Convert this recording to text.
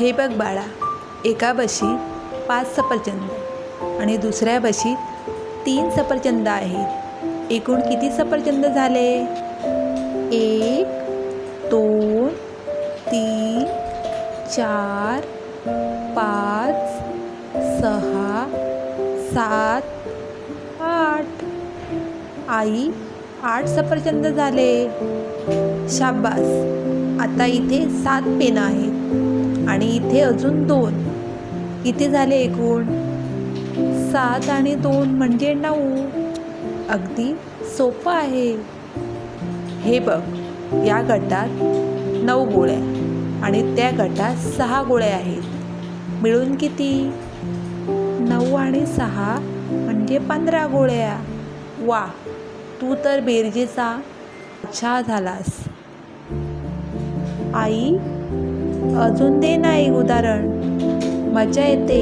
हे बघ बाळा एका बशीत पाच सफरचंद आणि दुसऱ्या बशीत तीन सफरचंद आहेत. एकूण किती सफरचंद झाले? एक दोन तीन चार पाच सहा सात आठ. आई आठ सफरचंद झाले. शाबास. आता इथे सात पेनं आहेत. आणि इथे अजून दोन. किती झाले एकूण सात आणि दोन म्हणजे नऊ. अगदी सोपं आहे. हे बघ या गटात नऊ गोळ्या आणि त्या गटात सहा गोळ्या आहेत. मिळून किती? नऊ आणि सहा म्हणजे पंधरा गोळ्या. वा तू तर बेरजेचा. अच्छा झालास. आई अजून दे ना एक उदाहरण. मजा येते.